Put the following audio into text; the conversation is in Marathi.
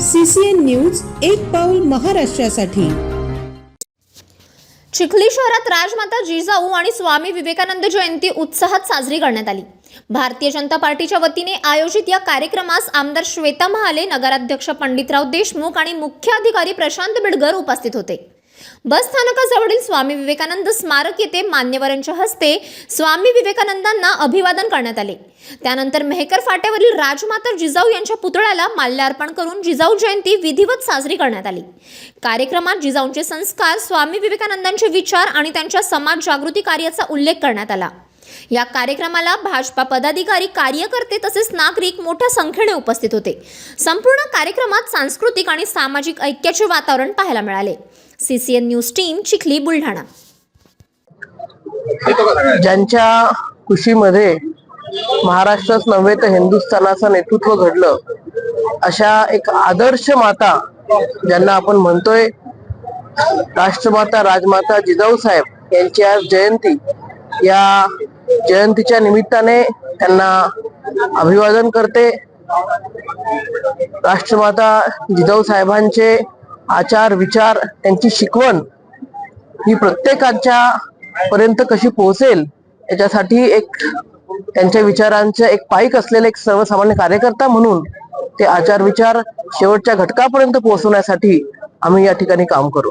सीसीएन न्यूज एक पाऊल महाराष्ट्रासाठी. चिखली शहरात राजमाता जिजाऊ आणि स्वामी विवेकानंद जयंती उत्साहात साजरी करण्यात आली. भारतीय जनता पार्टीच्या वतीने आयोजित या कार्यक्रमास आमदार श्वेता महाले नगराध्यक्ष पंडितराव देशमुख आणि मुख्य अधिकारी प्रशांत बिडगर उपस्थित होते. बस स्थानकाजवळील स्वामी विवेकानंद स्मारक येथे मान्यवरांच्या हस्ते स्वामी विवेकानंदांना अभिवादन करण्यात आले. त्यानंतर मेहकर फाट्यावरील राजमाता जिजाऊ यांच्या पुतळ्याला माल्यार्पण करून जिजाऊ जयंती विधिवत साजरी करण्यात आली. कार्यक्रमात जिजाऊंचे संस्कार स्वामी विवेकानंदांचे विचार आणि त्यांच्या समाज जागृती कार्याचा उल्लेख करण्यात आला. या कार्यक्रमाला भाजपा पदाधिकारी कार्यकर्ते तसेच नागरिक मोठ्या संख्येने उपस्थित होते. संपूर्ण कार्यक्रमात सांस्कृतिक आणि सामाजिक ऐक्याचे वातावरण पाहायला मिळाले. CCN news team Chikhli Buldhana. ज्यांच्या कुशीमध्ये महाराष्ट्रच नव्हे तर हिंदुस्थानाचं नेतृत्व घडलं अशा एक आदर्श माता ज्यांना आपण म्हणतोय राष्ट्रमाता राजमाता जिजाऊ साहेब यांची आज जयंती. या जयंतीच्या निमित्ताने त्यांना अभिवादन करते. राष्ट्रमाता जिजाऊ साहेबांचे आचार विचार त्यांची शिकवण ही प्रत्येकाच्या पर्यंत कशी पोहोचेल याच्यासाठी एक त्यांच्या विचारांचे एक पाईक असलेले एक सर्वसामान्य कार्यकर्ता म्हणून ते आचार विचार शेवटच्या घटकापर्यंत पोहोचवण्यासाठी आम्ही या ठिकाणी काम करू.